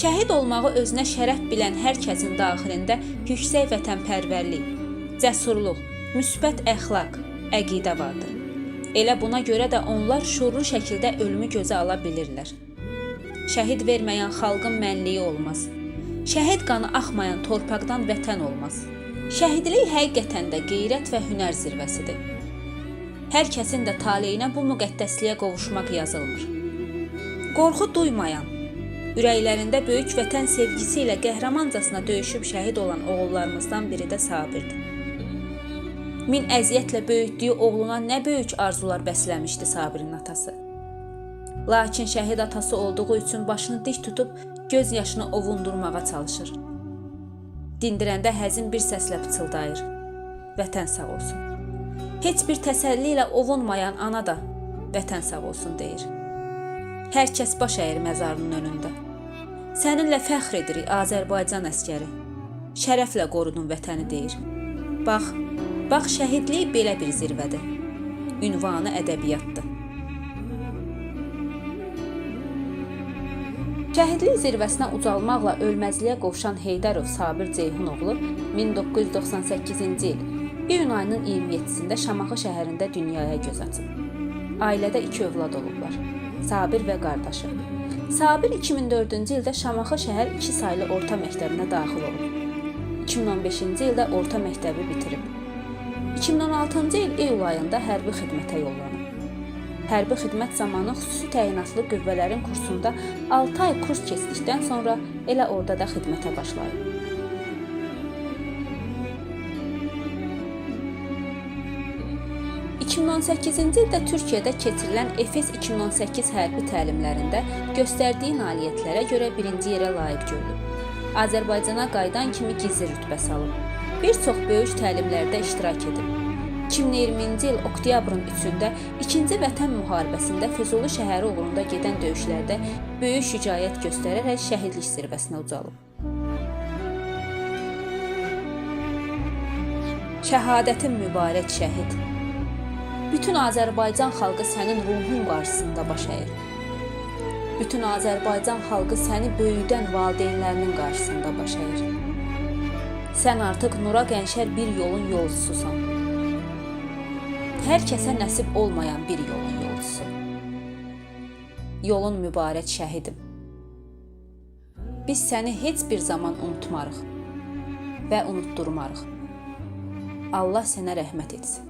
Şəhid olmağı özünə şərəf bilən hər kəsin daxilində yüksək vətənpərvərlik, cəsurluq, müsbət əxlaq, əqidə vardır. Elə buna görə də onlar şuurlu şəkildə ölümü gözə ala bilirlər. Şəhid verməyən xalqın mənliyi olmaz. Şəhid qanı axmayan torpaqdan vətən olmaz. Şəhidlik həqiqətən də qeyrət və hünər zirvəsidir. Hər kəsin də taleyinə bu müqəddəsliyə qovuşmaq yazılmır. Qorxu duymayan, ürəklərində böyük vətən sevgisi ilə qəhrəmancasına döyüşüb şəhid olan oğullarımızdan biri də Sabirdir. Min əziyyətlə böyütdüyü oğluna nə böyük arzular bəsləmişdi Sabirin atası. Lakin şəhid atası olduğu üçün başını dik tutub göz yaşını ovundurmağa çalışır. Dindirəndə həzin bir səslə pıçıldayır. Vətən sağ olsun. Heç bir təsəlli ilə ovunmayan ana da vətən sağ olsun deyir. Hər kəs baş əyir məzarının önündə. Səninlə fəxr edirik Azərbaycan əskəri. Şərəflə qorudun vətəni deyir. Bax, bax şəhidlik belə bir zirvədir. Ünvanı ədəbiyyatdır. Şəhidlik zirvəsinə ucalmaqla ölməzliyə qovuşan Heydərov Sabir Ceyhunoğlu 1998-ci il iyun ayının 27-sində Şamaxı şəhərində dünyaya göz açıb. Ailədə iki övlad olublar. Sabir və qardaşı. Sabir 2004-cü ildə Şamaxı şəhər 2 saylı orta məktəbinə daxil olub. 2015-ci ildə orta məktəbi bitirib. 2016-cı il iyul ayında hərbi xidmətə yollanıb. Hərbi xidmət zamanı xüsusi təyinatlı qüvvələrin kursunda 6 ay kurs keçdikdən sonra elə orada da xidmətə başlayıb. ...2018-ci ildə Türkiyədə keçirilən Efes 2018 hərbi təlimlərində göstərdiyi nailiyyətlərə görə birinci yerə layiq görülüb. Azərbaycana qayıdan kimi gizli rütbə alıb. Bir çox böyük təlimlərdə iştirak edib. 2020-ci il oktyabrın 3-də 2-ci Vətən müharibəsində Füzuli şəhəri uğrunda gedən döyüşlərdə böyük şücaət göstərərək şəhidlik zirvəsinə ucalıb. Şəhadətin mübarək şəhid. Bütün Azərbaycan xalqı sənin ruhun qarşısında baş əyir. Bütün Azərbaycan xalqı səni böyüdən valideynlərinin qarşısında baş əyir. Sən artıq nura qənşər bir yolun yolcususan. Hər kəsə nəsib olmayan bir yolun yolcusu. Yolun mübarək şəhidim. Biz səni heç bir zaman unutmarıq və unutdurmarıq. Allah sənə rəhmət etsin.